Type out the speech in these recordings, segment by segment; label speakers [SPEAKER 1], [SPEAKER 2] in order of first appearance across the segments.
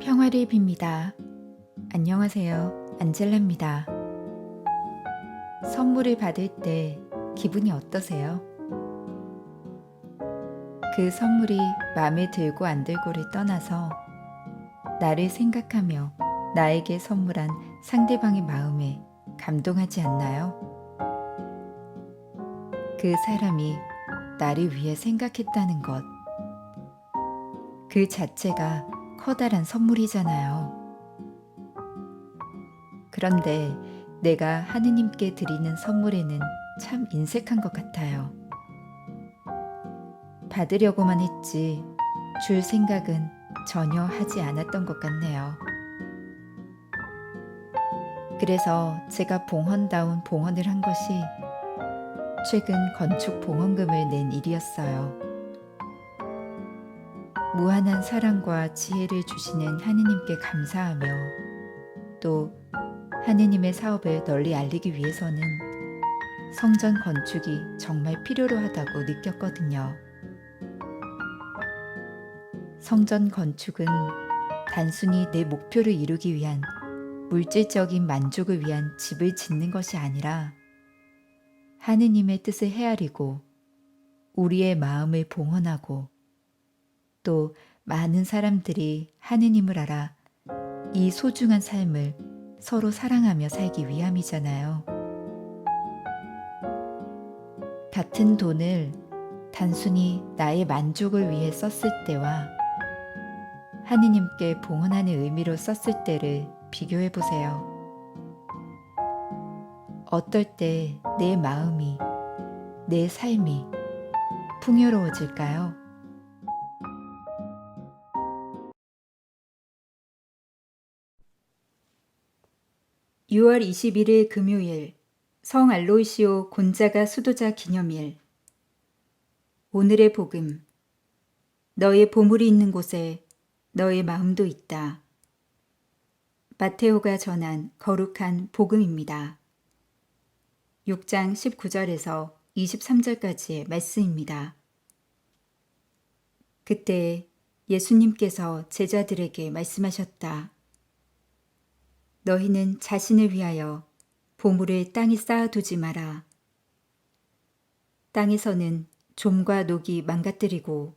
[SPEAKER 1] 평화를 빕니다. 안녕하세요. 안젤라입니다. 선물을 받을 때 기분이 어떠세요? 그 선물이 마음에 들고 안 들고를 떠나서 나를 생각하며 나에게 선물한 상대방의 마음에 감동하지 않나요? 그 사람이 나를 위해 생각했다는 것. 그 자체가 커다란 선물이잖아요. 그런데 내가 하느님께 드리는 선물에는 참 인색한 것 같아요. 받으려고만 했지 줄 생각은 전혀 하지 않았던 것 같네요. 그래서 제가 봉헌다운 봉헌을 한 것이 최근 건축 봉헌금을 낸 일이었어요. 무한한 사랑과 지혜를 주시는 하느님께 감사하며 또 하느님의 사업을 널리 알리기 위해서는 성전 건축이 정말 필요로 하다고 느꼈거든요. 성전 건축은 단순히 내 목표를 이루기 위한 물질적인 만족을 위한 집을 짓는 것이 아니라 하느님의 뜻을 헤아리고 우리의 마음을 봉헌하고 또 많은 사람들이 하느님을 알아 이 소중한 삶을 서로 사랑하며 살기 위함이잖아요. 같은 돈을 단순히 나의 만족을 위해 썼을 때와 하느님께 봉헌하는 의미로 썼을 때를 비교해 보세요. 어떨 때 내 마음이, 내 삶이 풍요로워질까요? 6월 21일 금요일 성 알로이시오 곤자가 수도자 기념일 오늘의 복음 너의 보물이 있는 곳에 너의 마음도 있다. 마테오가 전한 거룩한 복음입니다. 6장 19절에서 23절까지의 말씀입니다. 그때 예수님께서 제자들에게 말씀하셨다. 너희는 자신을 위하여 보물을 땅에 쌓아두지 마라. 땅에서는 좀과 녹이 망가뜨리고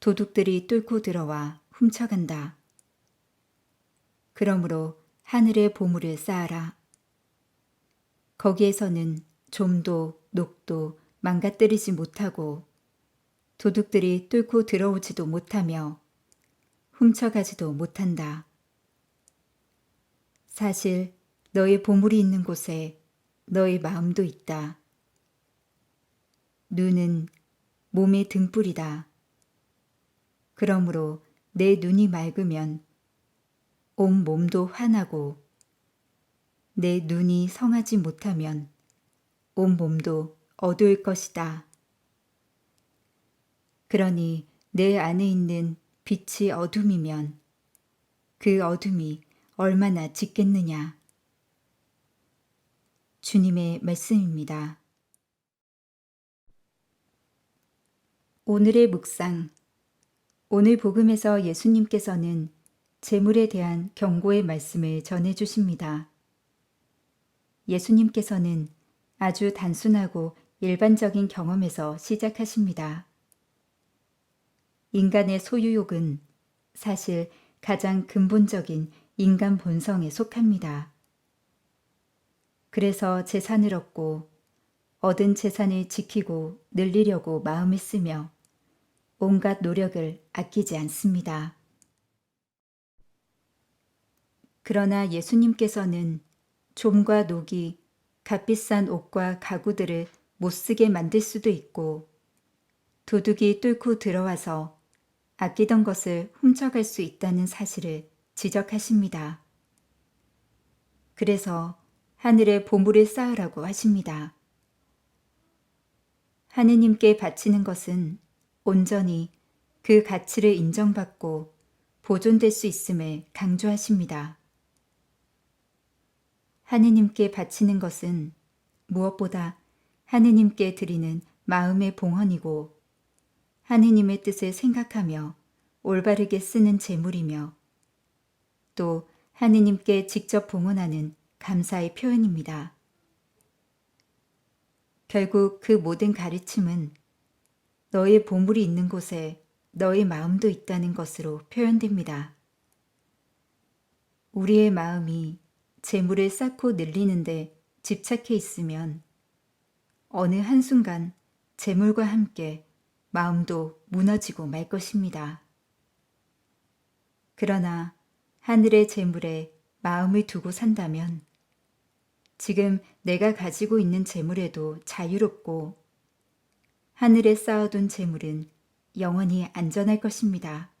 [SPEAKER 1] 도둑들이 뚫고 들어와 훔쳐간다. 그러므로 하늘의 보물을 쌓아라. 거기에서는 좀도 녹도 망가뜨리지 못하고 도둑들이 뚫고 들어오지도 못하며 훔쳐가지도 못한다. 사실 너의 보물이 있는 곳에 너의 마음도 있다. 눈은 몸의 등불이다. 그러므로 내 눈이 맑으면 온 몸도 환하고 내 눈이 성하지 못하면 온 몸도 어두울 것이다. 그러니 내 안에 있는 빛이 어둠이면 그 어둠이 얼마나 짙겠느냐. 주님의 말씀입니다. 오늘의 묵상. 오늘 복음에서 예수님께서는 재물에 대한 경고의 말씀을 전해 주십니다. 예수님께서는 아주 단순하고 일반적인 경험에서 시작하십니다. 인간의 소유욕은 사실 가장 근본적인 인간 본성에 속합니다. 그래서 재산을 얻고 얻은 재산을 지키고 늘리려고 마음을 쓰며 온갖 노력을 아끼지 않습니다. 그러나 예수님께서는 좀과 녹이 값비싼 옷과 가구들을 못 쓰게 만들 수도 있고 도둑이 뚫고 들어와서 아끼던 것을 훔쳐갈 수 있다는 사실을 지적하십니다. 그래서 하늘에 보물을 쌓으라고 하십니다. 하느님께 바치는 것은 온전히 그 가치를 인정받고 보존될 수 있음을 강조하십니다. 하느님께 바치는 것은 무엇보다 하느님께 드리는 마음의 봉헌이고 하느님의 뜻을 생각하며 올바르게 쓰는 재물이며 또 하느님께 직접 봉헌하는 감사의 표현입니다. 결국 그 모든 가르침은 너의 보물이 있는 곳에 너의 마음도 있다는 것으로 표현됩니다. 우리의 마음이 재물을 쌓고 늘리는데 집착해 있으면 어느 한순간 재물과 함께 마음도 무너지고 말 것입니다. 그러나 하늘의 재물에 마음을 두고 산다면 지금 내가 가지고 있는 재물에도 자유롭고 하늘에 쌓아둔 재물은 영원히 안전할 것입니다.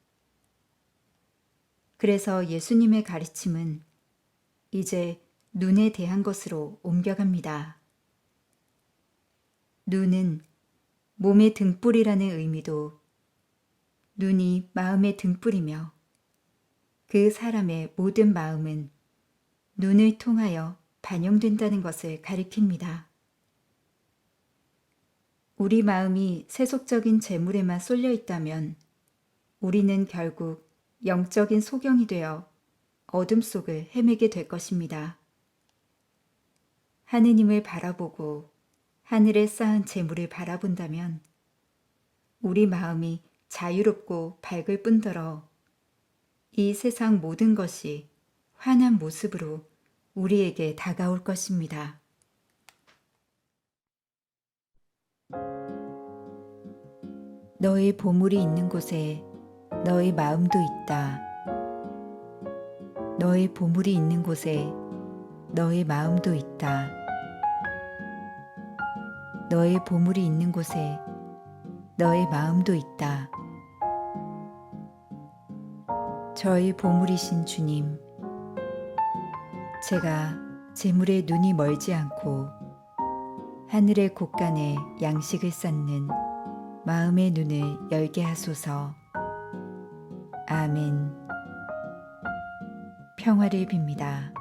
[SPEAKER 1] 그래서 예수님의 가르침은 이제 눈에 대한 것으로 옮겨갑니다. 눈은 몸의 등불이라는 의미도 눈이 마음의 등불이며 그 사람의 모든 마음은 눈을 통하여 반영된다는 것을 가리킵니다. 우리 마음이 세속적인 재물에만 쏠려 있다면 우리는 결국 영적인 소경이 되어 어둠 속을 헤매게 될 것입니다. 하느님을 바라보고 하늘에 쌓은 재물을 바라본다면 우리 마음이 자유롭고 밝을 뿐더러 이 세상 모든 것이 환한 모습으로 우리에게 다가올 것입니다. 너의 보물이 있는 곳에 너의 마음도 있다. 너의 보물이 있는 곳에 너의 마음도 있다. 너의 보물이 있는 곳에 너의 마음도 있다. 저의 보물이신 주님, 제가 재물에 눈이 멀지 않고 하늘의 곳간에 양식을 쌓는 마음의 눈을 열게 하소서. 아멘. 평화를 빕니다.